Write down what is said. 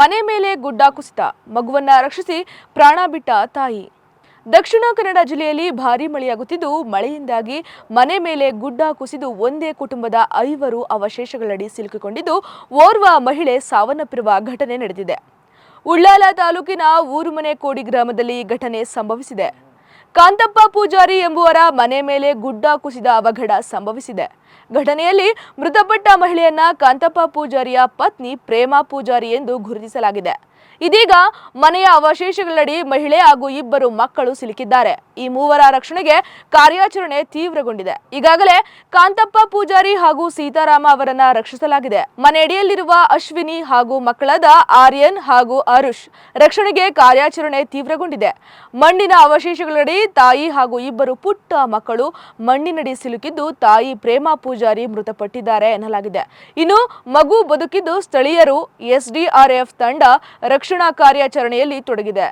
ಮನೆ ಮೇಲೆ ಗುಡ್ಡ ಕುಸಿತ, ಮಗುವನ್ನ ರಕ್ಷಿಸಿ ಪ್ರಾಣ ಬಿಟ್ಟ ತಾಯಿ. ದಕ್ಷಿಣ ಕನ್ನಡ ಜಿಲ್ಲೆಯಲ್ಲಿ ಭಾರೀ ಮಳೆಯಾಗುತ್ತಿದ್ದು, ಮಳೆಯಿಂದಾಗಿ ಮನೆ ಮೇಲೆ ಗುಡ್ಡ ಕುಸಿದು ಒಂದೇ ಕುಟುಂಬದ ಐವರು ಅವಶೇಷಗಳಡಿ ಸಿಲುಕಿಕೊಂಡಿದ್ದು, ಓರ್ವ ಮಹಿಳೆ ಸಾವನ್ನಪ್ಪಿರುವ ಘಟನೆ ನಡೆದಿದೆ. ಉಳ್ಳಾಲ ತಾಲೂಕಿನ ಊರುಮನೆ ಕೋಡಿ ಗ್ರಾಮದಲ್ಲಿ ಘಟನೆ ಸಂಭವಿಸಿದೆ. ಕಾಂತಪ್ಪ ಪೂಜಾರಿ ಎಂಬುವರ ಮನೆ ಮೇಲೆ ಗುಡ್ಡ ಕುಸಿದ ಅವಘಡ ಸಂಭವಿಸಿದೆ. ಘಟನೆಯಲ್ಲಿ ಮೃತಪಟ್ಟ ಮಹಿಳೆಯನ್ನ ಕಾಂತಪ್ಪ ಪೂಜಾರಿಯ ಪತ್ನಿ ಪ್ರೇಮಾ ಪೂಜಾರಿ ಎಂದು ಗುರುತಿಸಲಾಗಿದೆ. ಇದೀಗ ಮನೆಯ ಅವಶೇಷಗಳಡಿ ಮಹಿಳೆ ಹಾಗೂ ಇಬ್ಬರು ಮಕ್ಕಳು ಸಿಲುಕಿದ್ದಾರೆ. ಈ ಮೂವರ ರಕ್ಷಣೆಗೆ ಕಾರ್ಯಾಚರಣೆ ತೀವ್ರಗೊಂಡಿದೆ. ಈಗಾಗಲೇ ಕಾಂತಪ್ಪ ಪೂಜಾರಿ ಹಾಗೂ ಸೀತಾರಾಮ ಅವರನ್ನ ರಕ್ಷಿಸಲಾಗಿದೆ. ಮನೆಯಡಿಯಲ್ಲಿರುವ ಅಶ್ವಿನಿ ಹಾಗೂ ಮಕ್ಕಳಾದ ಆರ್ಯನ್ ಹಾಗೂ ಅರುಷ್ ರಕ್ಷಣೆಗೆ ಕಾರ್ಯಾಚರಣೆ ತೀವ್ರಗೊಂಡಿದೆ. ಮಣ್ಣಿನ ಅವಶೇಷಗಳಡಿ ತಾಯಿ ಹಾಗೂ ಇಬ್ಬರು ಪುಟ್ಟ ಮಕ್ಕಳು ಮಣ್ಣಿನಡಿ ಸಿಲುಕಿದ್ದು ತಾಯಿ ಪ್ರೇಮಾ ಪೂಜಾರಿ ಮೃತಪಟ್ಟಿದ್ದಾರೆ ಎನ್ನಲಾಗಿದೆ. ಇನ್ನು ಮಗು ಬದುಕಿದ್ದು ಸ್ಥಳೀಯರು ಎಸ್ಡಿಆರ್ಎಫ್ ತಂಡ ರಕ್ಷಣಾ ಕಾರ್ಯಾಚರಣೆಯಲ್ಲಿ ತೊಡಗಿದೆ.